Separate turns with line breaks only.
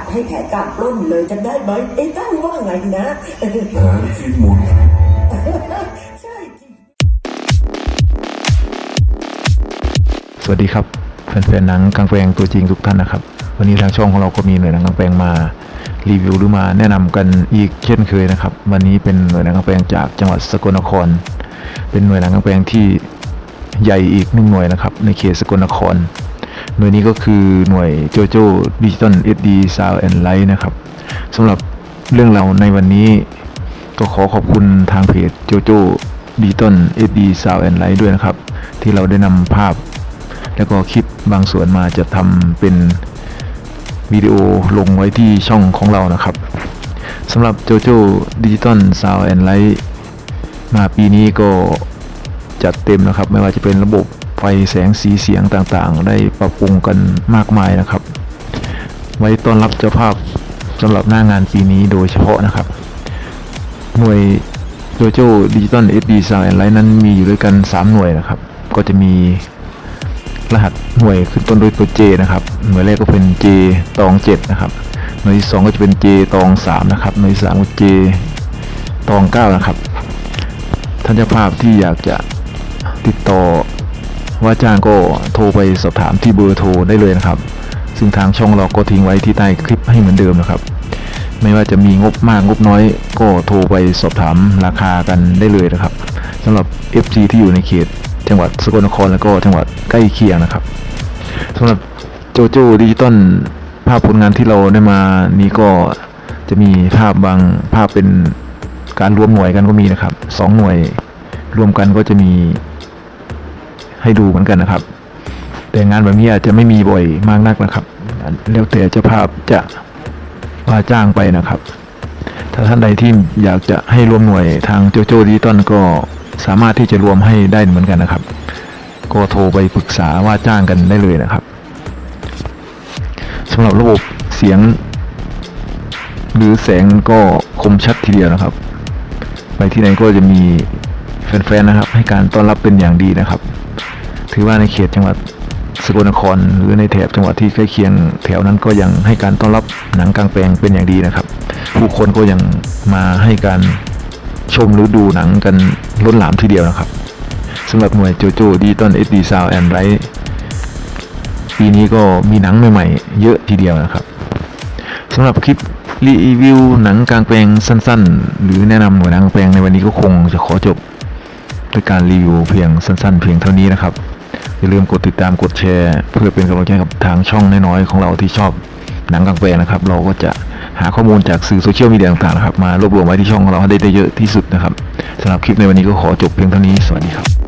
ดให้แผนการปล้นเลยจะได้ไหมไอ้ตั้งว่าไงนะ
แผนที่หมุน
ใช่จริง
สวัสดีครับแฟนๆหนังกลางแปลงตัวจริงทุกท่านนะครับ วันนี้ทางช่องของเราก็มีหน่วยหนังกลางแปลงมารีวิวหรือมาแนะนำกันอีกเช่นเคยนะครับ วันนี้เป็นหน่วยหนังกลางแปลงจากจังหวัดสกลนคร เป็นหน่วยหนังกลางแปลงที่ใหญ่อีกหนึ่งหน่วยนะครับ ในเขตสกลนคร หน่วยนี้ก็คือหน่วยโจโจ้ดิจิตอลเอสดีซาวแอนไลท์นะครับสำหรับเรื่องเราในวันนี้ ก็ขอขอบคุณทางเพจโจโจ้ดิจิตอลเอสดีซาวแอนไลท์ด้วยนะครับ ที่เราได้นำภาพ แล้วก็คลิปบางส่วนมาจะทำเป็นวิดีโอลงไว้ที่ช่องของเรานะครับสำหรับโจโจ้ดิจิตอลซาวแอนไลท์มาปีนี้ก็จัดเต็มนะครับ ไม่ว่าจะเป็นระบบ ไฟแสงสีเสียงต่างๆ ได้ปรับปรุงกันมากมายนะครับ ไว้ต้อนรับเจ้าภาพสำหรับหน้างานปีนี้โดยเฉพาะนะครับ หน่วยโจโจ้ดิจิตอลเอสดีซาวแอนไลท์นั้นมีอยู่ด้วยกัน 3 หน่วยนะครับ ก็จะมีรหัสหน่วยขึ้นต้นด้วยตัว J นะครับ หน่วยแรกก็เป็น J ตอง 7 นะครับ หน่วยที่ 2 ก็จะเป็น J ตอง 3 นะครับ หน่วยที่3ก็ J ตอง 9 นะครับ ท่านเจ้าภาพที่อยากจะติดต่อ ว่าจ้างก็โทรไปสอบถามที่เบอร์โทรได้เลยนะครับ ซึ่งทางช่องเราก็ทิ้งไว้ที่ใต้คลิปให้เหมือนเดิมนะครับ ไม่ว่าจะมีงบมากงบน้อย ก็โทรไปสอบถามราคากันได้เลยนะครับสำหรับ FC ที่อยู่ในเขต จังหวัดสกลนครแล้วก็จังหวัดใกล้เคียงนะครับสำหรับโจโจ้ดิจิตอลภาพผลงานที่เราได้มานี้ก็จะมีภาพบางภาพเป็นการรวมหน่วยกันก็มีนะครับสองหน่วยรวมกันก็จะมี ให้ดูเหมือนกันนะครับ แต่งานแบบนี้อาจจะไม่มีบ่อยมากนักนะครับแล้วแต่เจ้าภาพจะว่าจ้างไปนะครับ ถ้าท่านใดที่อยากจะให้รวมหน่วยทางโจโจดิจิตอลก็สามารถที่จะรวมให้ได้เหมือนกันนะครับ ก็โทรไปปรึกษาว่าจ้างกันได้เลยนะครับสำหรับระบบเสียง หรือแสงก็คมชัดทีเดียวนะครับ ไปที่ไหนก็จะมีแฟนๆนะครับ ให้การต้อนรับเป็นอย่างดีนะครับ ถือว่าในเขตจังหวัดสกลนคร หรือในแถบจังหวัดที่ใกล้เคียงแถวนั้นก็ยังให้การต้อนรับหนังกลางแปลงเป็นอย่างดีนะครับ ผู้คนก็ยังมาให้การชมหรือดูหนังกันล้นหลามทีเดียวนะครับสำหรับหน่วยโจโจ้ดิจิตอลเอสดีซาวแอนไรปีนี้ก็มีหนังใหม่ๆ เยอะทีเดียวนะครับสำหรับคลิปรีวิวหนังกลางแปลงสั้นๆ หรือแนะนำหน่วยหนังกลางแปลงในวันนี้ก็คงจะขอจบด้วยการรีวิวเพียงสั้นๆ เพียงเท่านี้นะครับ อย่าลืมกดติดตามกดแชร์ เพื่อเป็นกำลังใจกับทางช่องน้อยๆของเราที่ชอบหนังกลางแปลงนะครับ เราก็จะหาข้อมูลจากสื่อโซเชียลมีเดียต่างๆนะครับมารวบรวมไว้ที่ช่องของเราให้ได้เยอะที่สุดนะครับสำหรับคลิปในวันนี้ก็ขอจบเพียงเท่านี้สวัสดีครับ